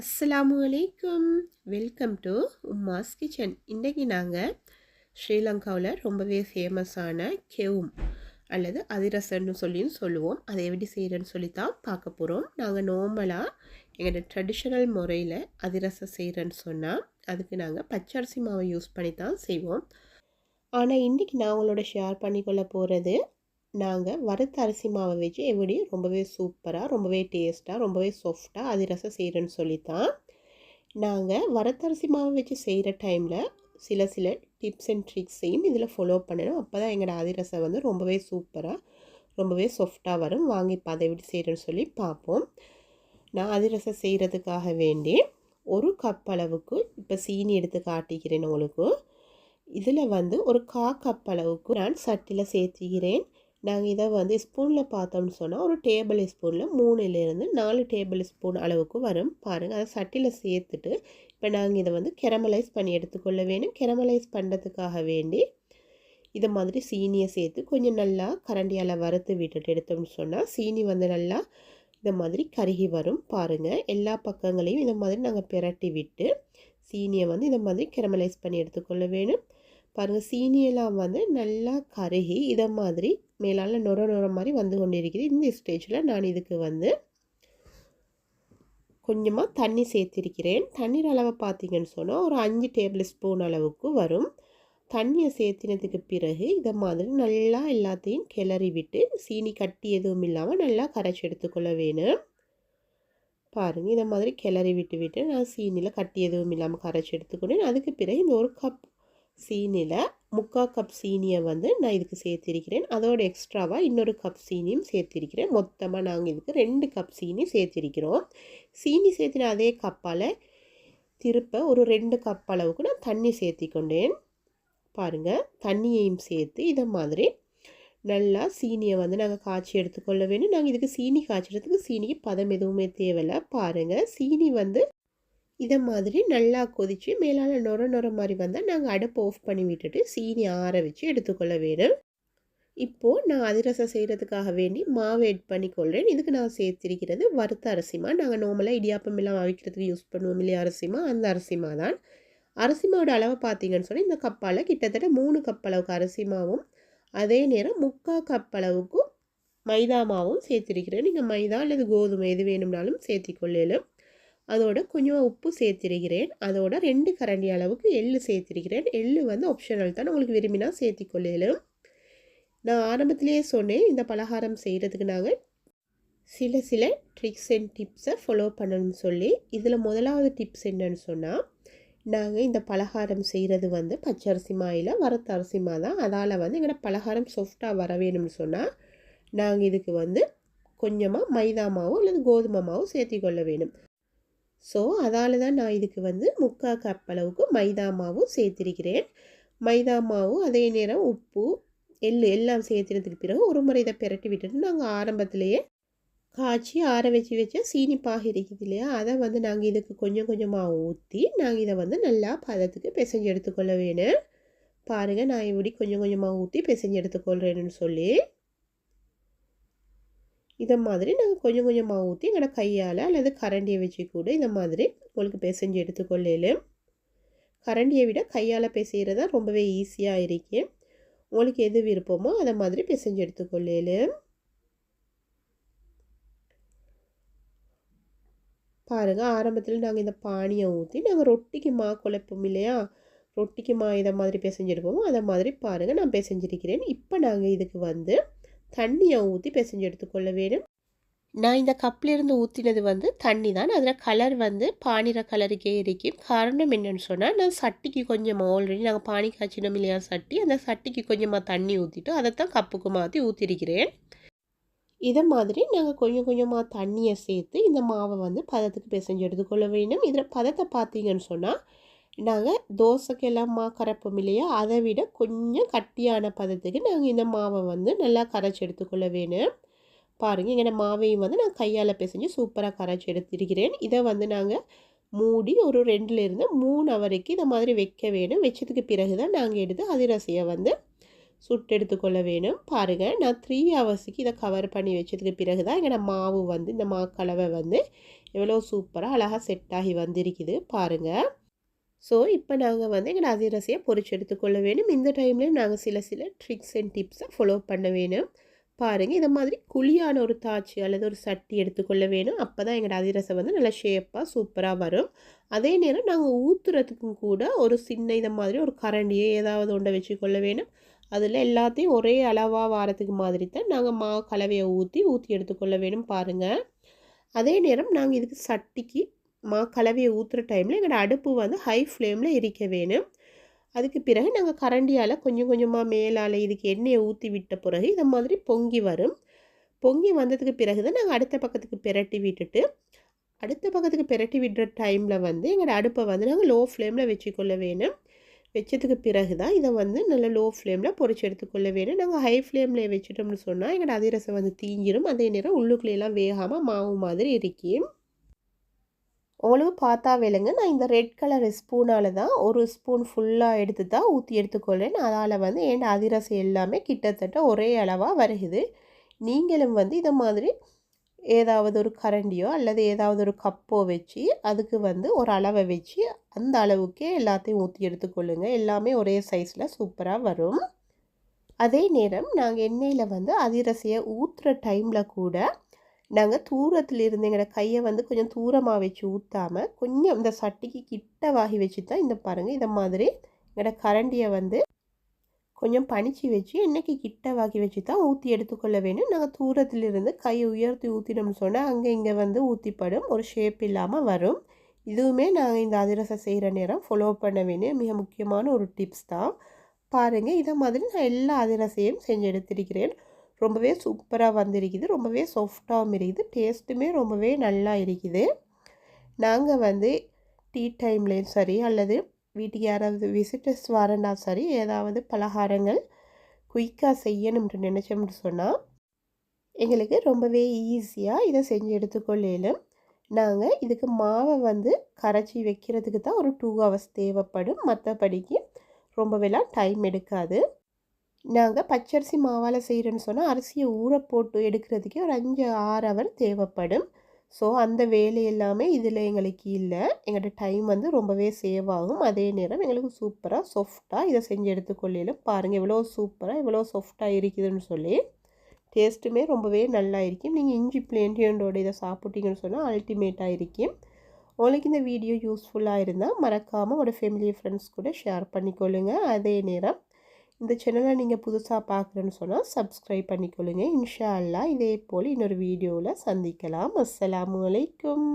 அஸ்ஸலாமு அலைக்கும். Welcome to உம்மாஸ் kitchen இன்றைக்கி நாங்கள் ஸ்ரீலங்காவில் ரொம்பவே ஃபேமஸான கெவும் அல்லது அதிரசன்னு சொல்லியும் சொல்லுவோம். அதை எப்படி செய்கிறேன்னு சொல்லி தான் பார்க்க போகிறோம் நாங்கள் நார்மலாக எங்களோட ட்ரெடிஷ்னல் முறையில் அதிரசம் செய்கிறேன்னு சொன்னால் அதுக்கு நாங்கள் பச்சரிசி மாவை யூஸ் பண்ணி தான் செய்வோம். ஆனால் இன்றைக்கி நான் உங்களோட ஷேர் பண்ணிக்கொள்ள போகிறது நாங்கள் வறுத்த அரிசி மாவை வச்சு எப்படி ரொம்பவே சூப்பராக ரொம்பவே டேஸ்ட்டாக ரொம்பவே சாஃப்டாக அதிரசம் செய்கிறேன்னு சொல்லித்தான். நாங்கள் வரத்தரிசி மாவை வச்சு செய்கிற டைமில் சில சில டிப்ஸ் அண்ட் ட்ரிக்ஸையும் இதில் ஃபாலோ பண்ணணும். அப்போ தான் எங்களோட அதிரசம் வந்து ரொம்பவே சூப்பராக ரொம்பவே சாஃப்டாக வரும். வாங்கி இப்போ அதை எப்படி செய்கிறேன்னு சொல்லி பார்ப்போம். நான் அதிரசம் செய்கிறதுக்காக வேண்டி ஒரு கப் அளவுக்கு இப்போ சீனி எடுத்து காட்டிக்கிறேன் உங்களுக்கு. இதில் வந்து ஒரு கா கப் அளவுக்கு நான் சட்டியில் சேர்த்துக்கிறேன். நாங்கள் இதை வந்து ஸ்பூனில் பார்த்தோம்னு சொன்னால் ஒரு டேபிள் ஸ்பூனில் மூணுலேருந்து நாலு டேபிள் ஸ்பூன் அளவுக்கு வரும். பாருங்கள் அதை சட்டியில் சேர்த்துட்டு இப்போ நாங்கள் இதை வந்து கெரமலைஸ் பண்ணி எடுத்துக்கொள்ள வேணும். கெரமலைஸ் பண்ணுறதுக்காக வேண்டி இதை மாதிரி சீனியை சேர்த்து கொஞ்சம் நல்லா கரண்டியால் வறுத்து விட்டுட்டு எடுத்தோம்னு சொன்னால் சீனி வந்து நல்லா இந்த மாதிரி கருகி வரும். பாருங்கள் எல்லா பக்கங்களையும் இந்த மாதிரி நாங்கள் பிரட்டி விட்டு சீனியை வந்து இந்த மாதிரி கெரமலைஸ் பண்ணி எடுத்துக்கொள்ள வேணும். பாருங்கள் சீனியெல்லாம் வந்து நல்லா கருகி இதை மாதிரி மேலால் நொர நுர மாதிரி வந்து கொண்டு இருக்குது இந்த ஸ்டேஜில் நான் இதுக்கு வந்து கொஞ்சமாக தண்ணி சேர்த்திருக்கிறேன். தண்ணீர் அளவை பார்த்தீங்கன்னு சொன்னால் ஒரு அஞ்சு டேபிள் ஸ்பூன் அளவுக்கு வரும். தண்ணியை சேர்த்தினதுக்கு பிறகு இதை மாதிரி நல்லா எல்லாத்தையும் கிளறி விட்டு சீனி கட்டி எதுவும் இல்லாமல் நல்லா கரைச்சி எடுத்துக்கொள்ள வேணும். பாருங்கள் இதை மாதிரி கிளறி விட்டு விட்டு நான் சீனியில் கட்டி எதுவும் இல்லாமல் கரைச்சி எடுத்துக்கொண்டேன். அதுக்கு பிறகு இந்த ஒரு கப் சீனியில் முக்கால் கப் சீனியை வந்து நான் இதுக்கு சேர்த்திருக்கிறேன். அதோட எக்ஸ்ட்ராவாக இன்னொரு கப் சீனியும் சேர்த்திருக்கிறேன். மொத்தமாக நாங்கள் இதுக்கு ரெண்டு கப் சீனி சேர்த்திருக்கிறோம். சீனி சேர்த்தின அதே கப்பால் திருப்ப ஒரு ரெண்டு கப் அளவுக்கு நான் தண்ணி சேர்த்திக்கொண்டேன். பாருங்கள் தண்ணியையும் சேர்த்து இதை மாதிரி நல்லா சீனியை வந்து நாங்கள் காய்ச்சி எடுத்துக்கொள்ள வேணும். நாங்கள் இதுக்கு சீனி காய்ச்சறதுக்கு சீனிக்கு பதம் எதுவுமே தேவையில்லை. பாருங்கள் சீனி வந்து இதை மாதிரி நல்லா கொதித்து மேலால் நொர நொர மாதிரி வந்தால் நாங்கள் அடுப்பை ஆஃப் பண்ணி விட்டுட்டு சீனி ஆற வச்சு எடுத்துக்கொள்ள வேணும். இப்போது நான் அதிரசம் செய்கிறதுக்காக வேண்டி மாவு எட் பண்ணிக்கொள்கிறேன் இதுக்கு நான் சேர்த்திருக்கிறது வறுத்த அரிசிமா? நாங்கள் நார்மலாக இடியாப்பம் எல்லாம் அவிக்கிறதுக்கு யூஸ் பண்ணுவோம் இல்லையா? அரிசிமா? அந்த அரிசிமா தான். அரிசிமாவோட அளவை பார்த்தீங்கன்னு சொல்லி இந்த கப்பால் கிட்டத்தட்ட மூணு கப் அளவுக்கு அரிசிமாவும் அதே நேரம் முக்கால் கப் அளவுக்கு மைதா மாவும் சேர்த்திருக்கிறேன். நீங்கள் மைதா அல்லது கோதுமை எது வேணும்னாலும் சேர்த்திக்கொள்ளலும். அதோட கொஞ்சம் உப்பு சேர்த்திருக்கிறேன். அதோட ரெண்டு கரண்டி அளவுக்கு எள்ளு சேர்த்திருக்கிறேன். எள்ளு வந்து ஆப்ஷனல் தான். உங்களுக்கு விரும்பினா சேர்த்திக்கொள்ளலும். நான் ஆரம்பத்திலேயே சொன்னேன் இந்த பலகாரம் செய்கிறதுக்கு நாங்கள் சில சில ட்ரிக்ஸ் அண்ட் டிப்ஸை ஃபாலோ பண்ணணும்னு சொல்லி. இதில் முதலாவது டிப்ஸ் என்னன்னு சொன்னால் நாங்கள் இந்த பலகாரம் செய்கிறது வந்து பச்சரிசி மாயில் வறுத்த அரிசி மா தான். அதால் வந்து எங்களோட பலகாரம் சாஃப்டாக வர வேணும்னு சொன்னால் நாங்கள் இதுக்கு வந்து கொஞ்சமாக மைதா மாவு அல்லது கோதுமை மாவு சேர்த்திக்கொள்ள வேணும் ஸோ அதால் தான் நான் இதுக்கு வந்து முக்கால் கப் அளவுக்கு மைதா மாவும் சேர்த்திருக்கிறேன். மைதா மாவு அதே நேரம் உப்பு எள் எல்லாம் சேர்த்துனதுக்கு பிறகு ஒரு முறை இதை பிரட்டி விட்டுட்டு நாங்கள் ஆரம்பத்திலேயே காய்ச்சி ஆற வச்சு வச்ச சீனி பாகு இருக்குது இல்லையா? அதை வந்து நாங்கள் இதுக்கு கொஞ்சம் கொஞ்சமாக ஊற்றி நாங்கள் இதை வந்து நல்லா பதத்துக்கு பிசைஞ்சு எடுத்துக்கொள்ள வேணும். பாருங்கள் நான் இப்படி கொஞ்சம் கொஞ்சமாக ஊற்றி பிசைஞ்சு எடுத்துக்கொள்கிறேன்னு சொல்லி. இதை மாதிரி நாங்கள் கொஞ்சம் கொஞ்சமாக ஊற்றி எங்களோட கையால் அல்லது கரண்டியை வச்சு கூட இந்த மாதிரி உங்களுக்கு பிசைஞ்சு எடுத்துக்கொள்ளலும் கரண்டியை விட கையால் பிசைகிறது தான் ரொம்பவே ஈஸியாக இருக்கும் உங்களுக்கு எது விருப்பமோ அதை மாதிரி பிசைஞ்சு எடுத்துக்கொள்ளலும் பாருங்கள் ஆரம்பத்தில் நாங்கள் இந்த பானியை ஊற்றி நாங்கள் ரொட்டிக்கு மா குழப்பம் இல்லையா? ரொட்டிக்கு மா இதை மாதிரி பிசைஞ்செடுப்போமோ அதை மாதிரி பாருங்கள் நான் பிசைஞ்சிருக்கிறேன். இப்போ நாங்கள் இதுக்கு வந்து தண்ணியை ஊற்றி பிசைஞ்சு எடுத்துக்கொள்ள வேணும் நான் இந்த கப்லேருந்து ஊற்றினது வந்து தண்ணி தான் அதில் கலர் வந்து பானிற கலருக்கே இருக்கும். காரணம் என்னென்னு சொன்னால் நான் சட்டிக்கு கொஞ்சமாக ஆல்ரெடி நாங்கள் பானி காய்ச்சினோம் இல்லையா சட்டி அந்த சட்டிக்கு கொஞ்சமாக தண்ணி ஊற்றிட்டு அதை தான் கப்புக்கு மாற்றி ஊற்றிருக்கிறேன் இதை மாதிரி நாங்கள் கொஞ்சம் கொஞ்சமாக தண்ணியை சேர்த்து இந்த மாவை வந்து பதத்துக்கு பிசைஞ்சு எடுத்துக்கொள்ள வேணும் இதில் பதத்தை பார்த்தீங்கன்னு சொன்னால் நாங்கள் தோசைக்கெல்லாம் மா கரைப்போம் இல்லையா? அதை விட கொஞ்சம் கட்டியான பதத்துக்கு நாங்கள் இந்த மாவை வந்து நல்லா கரைச்சி எடுத்துக்கொள்ள வேணும். பாருங்கள் இங்கே மாவையும் வந்து நான் கையால் பிசைஞ்சு சூப்பராக கரைச்சி எடுத்திருக்கிறேன். இதை வந்து நாங்கள் மூடி ஒரு ரெண்டுலேருந்து மூணு அவருக்கு இதை மாதிரி வைக்க வேணும். வச்சதுக்கு பிறகு தான் நாங்கள் எடுத்து அதிரசையை வந்து சுட்டு எடுத்துக்கொள்ள வேணும். பாருங்கள் நான் த்ரீ ஹவர்ஸுக்கு இதை கவர் பண்ணி வச்சதுக்கு பிறகு தான் எங்களோட மாவு வந்து இந்த மாக்கலவை வந்து எவ்வளோ சூப்பராக அழகாக செட் ஆகி வந்திருக்குது. பாருங்கள் ஸோ இப்போ நாங்கள் வந்து எங்களோட அதிரசையை பொறிச்சு எடுத்துக்கொள்ள வேணும் இந்த டைம்லேயும் நாங்கள் சில சில ட்ரிக்ஸ் அண்ட் டிப்ஸை ஃபாலோ பண்ண வேணும் பாருங்கள் இதை மாதிரி குழியான ஒரு தாச்சு அல்லது ஒரு சட்டி எடுத்துக்கொள்ள வேணும் அப்போ தான் எங்களோட அதிரசம் வந்து நல்லா ஷேப்பாக சூப்பராக வரும். அதே நேரம் நாங்கள் ஊற்றுறதுக்கும் கூட ஒரு சின்ன இதை மாதிரி ஒரு கரண்டியை ஏதாவது ஒன்றை வச்சுக்கொள்ள வேணும் அதில் எல்லாத்தையும் ஒரே அளவாக வாரத்துக்கு மாதிரி தான் நாங்கள் மா கலவையை ஊற்றி ஊற்றி எடுத்துக்கொள்ள வேணும் பாருங்கள் அதே நேரம் நாங்கள் இதுக்கு சட்டிக்கு மா கலவையை ஊற்றுற டைமில் எங்களோட அடுப்பு வந்து ஹை ஃப்ளேமில் எரிக்க வேணும். அதுக்கு பிறகு நாங்கள் கரண்டியால் கொஞ்சம் கொஞ்சமாக மேலால் இதுக்கு எண்ணெயை ஊற்றி விட்ட பிறகு இந்த மாதிரி பொங்கி வரும். பொங்கி வந்ததுக்கு பிறகு தான் நாங்கள் அடுத்த பக்கத்துக்கு பிரட்டி விட்டுட்டு அடுத்த பக்கத்துக்கு பிரட்டி விடுற டைமில் வந்து எங்களோட அடுப்பை வந்து நாங்கள் லோ ஃப்ளேமில் வச்சுக்கொள்ள வேணும். வச்சதுக்கு பிறகு தான் இதை வந்து நல்ல லோ ஃப்ளேமில் பொறிச்சு எடுத்துக்கொள்ள வேணும். நாங்கள் ஹை ஃப்ளேமில் வச்சுட்டோம்னு சொன்னால் எங்களோட அதிரசம் வந்து தீஞ்சிரும். அதே நேரம் உள்ளுக்குள்ளேலாம் வேகாமல் மாவு மாதிரி இருக்கும் உங்களுக்கு பார்த்தா வேலைங்க. நான் இந்த ரெட் கலர் ஸ்பூனால் தான் ஒரு ஸ்பூன் ஃபுல்லாக எடுத்து தான் ஊற்றி எடுத்துக்கொள்கிறேன் அதால் வந்து என் அதிரசம் எல்லாமே கிட்டத்தட்ட ஒரே அளவாக வருகுது. நீங்களும் வந்து இதை மாதிரி ஏதாவது ஒரு கரண்டியோ அல்லது ஏதாவது ஒரு கப்போ வச்சு அதுக்கு வந்து ஒரு அளவை வச்சு அந்த அளவுக்கே எல்லாத்தையும் ஊற்றி எடுத்துக்கொள்ளுங்க. எல்லாமே ஒரே சைஸில் சூப்பராக வரும். அதே நேரம் நாங்கள் எண்ணெயில் வந்து அதிரசையை ஊற்றுற டைமில் கூட நாங்கள் தூரத்தில் இருந்து எங்களோட கையை வந்து கொஞ்சம் தூரமாக வச்சு ஊற்றாமல் கொஞ்சம் இந்த சட்டிக்கு கிட்ட வாகி வச்சு தான் இந்த பாருங்கள் இந்த மாதிரி எங்களோட கரண்டியை வந்து கொஞ்சம் பனிச்சு வச்சு எண்ணெய்க்கு கிட்ட வாக்கி வச்சு தான் ஊற்றி எடுத்துக்கொள்ள வேணும் நாங்கள் தூரத்தில் இருந்து கையை உயர்த்தி ஊற்றினோம்னு சொன்னால் அங்கே இங்கே வந்து ஊற்றிப்படும் ஒரு ஷேப் இல்லாமல் வரும். இதுவுமே நாங்கள் இந்த அதிரசம் செய்கிற நேரம் ஃபாலோ பண்ண வேணும் மிக முக்கியமான ஒரு டிப்ஸ் தான். பாருங்கள் இதை மாதிரி நான் எல்லா அதிரசையும் செஞ்சு எடுத்திருக்கிறேன். ரொம்பவே சூப்பராக வந்திருக்குது. ரொம்பவே சாஃப்டாகவும் இருக்குது. டேஸ்ட்டுமே ரொம்பவே நல்லா இருக்குது. நாங்கள் வந்து டீ டைம்லேயும் சரி அல்லது வீட்டுக்கு யாராவது விசிட்டர்ஸ் வரனா சரி ஏதாவது பலகாரங்கள் குயிக்காக செய்யணும்னு நினச்சோம்னு சொன்னால் எங்களுக்கு ரொம்பவே ஈஸியாக இதை செஞ்சு எடுத்துக்கொள்ளலும். நாங்கள் இதுக்கு மாவை வந்து கரைச்சி வைக்கிறதுக்கு தான் ஒரு டூ ஹவர்ஸ் தேவைப்படும். மற்றபடிக்கு ரொம்பவேலாம் டைம் எடுக்காது. நாங்கள் பச்சரிசி மாவால் செய்கிறேன்னு சொன்னால் அரிசியை ஊற போட்டு எடுக்கிறதுக்கே ஒரு அஞ்சு ஆறு ஹவர் தேவைப்படும். ஸோ அந்த வேலை எல்லாமே இதில் எங்களுக்கு இல்லை. எங்களோட டைம் வந்து ரொம்பவே சேவ் ஆகும். அதே நேரம் எங்களுக்கு சூப்பராக சாஃப்டாக இதை செஞ்சு எடுத்துக்கொள்ளையிலும் பாருங்கள் எவ்வளோ சூப்பராக எவ்வளோ சாஃப்டாக இருக்குதுன்னு சொல்லி. டேஸ்ட்டுமே ரொம்பவே நல்லா இருக்கும். நீங்கள் இஞ்சி பிளேண்டியண்டோட இதை சாப்பிட்டீங்கன்னு சொன்னால் அல்டிமேட்டாக இருக்கும். உங்களுக்கு இந்த வீடியோ யூஸ்ஃபுல்லாக இருந்தால் மறக்காமல் உங்களோட ஃபேமிலி ஃப்ரெண்ட்ஸ் கூட ஷேர் பண்ணிக்கொள்ளுங்கள் அதே நேரம் இந்த சேனலை நீங்கள் புதுசாக பார்க்குறேன்னு சொன்னால் சப்ஸ்கிரைப் பண்ணிக்கொள்ளுங்க. இன்ஷா அல்லா இதே போல் இன்னொரு வீடியோவில் சந்திக்கலாம். அஸ்லாம் அலைக்கும்.